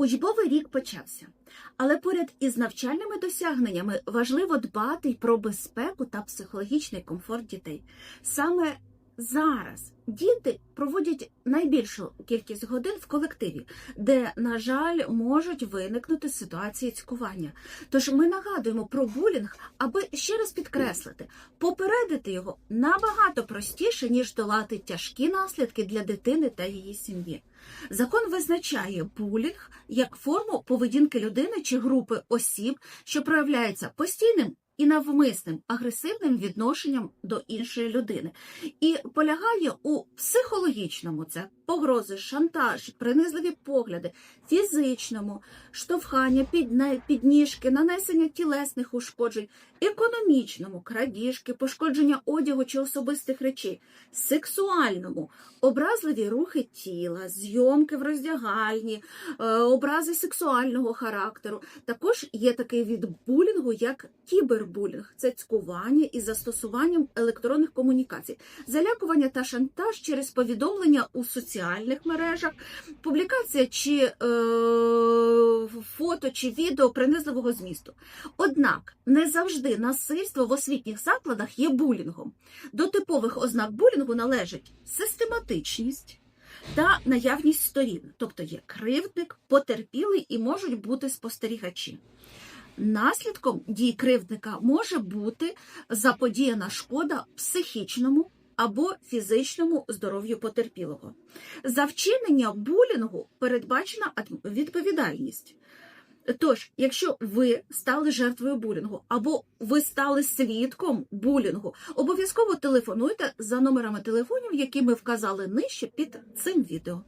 Учбовий рік почався, але поряд із навчальними досягненнями важливо дбати про безпеку та психологічний комфорт дітей. Саме зараз діти проводять найбільшу кількість годин в колективі, де, на жаль, можуть виникнути ситуації цькування. Тож ми нагадуємо про булінг, аби ще раз підкреслити, попередити його набагато простіше, ніж долати тяжкі наслідки для дитини та її сім'ї. Закон визначає булінг як форму поведінки людини чи групи осіб, що проявляється постійним і навмисним агресивним відношенням до іншої людини, і полягає у психологічному це погрози, шантаж, принизливі погляди, фізичному, штовхання, підніжки, нанесення тілесних ушкоджень, економічному, крадіжки, пошкодження одягу чи особистих речей, сексуальному, образливі рухи тіла, зйомки в роздягальні, е, образи сексуального характеру. Також є такий від булінгу, як кібербулінг, це цькування із застосуванням електронних комунікацій, залякування та шантаж через повідомлення у соціальних мережах, публікація чи е, фото чи відео принизливого змісту. Однак не завжди насильство в освітніх закладах є булінгом. До типових ознак булінгу належать систематичність та наявність сторін, тобто є кривдник, потерпілий і можуть бути спостерігачі. Наслідком дій кривдника може бути заподіяна шкода психічному або фізичному здоров'ю потерпілого. За вчинення булінгу передбачена відповідальність. Тож, якщо ви стали жертвою булінгу або ви стали свідком булінгу, обов'язково телефонуйте за номерами телефонів, які ми вказали нижче під цим відео.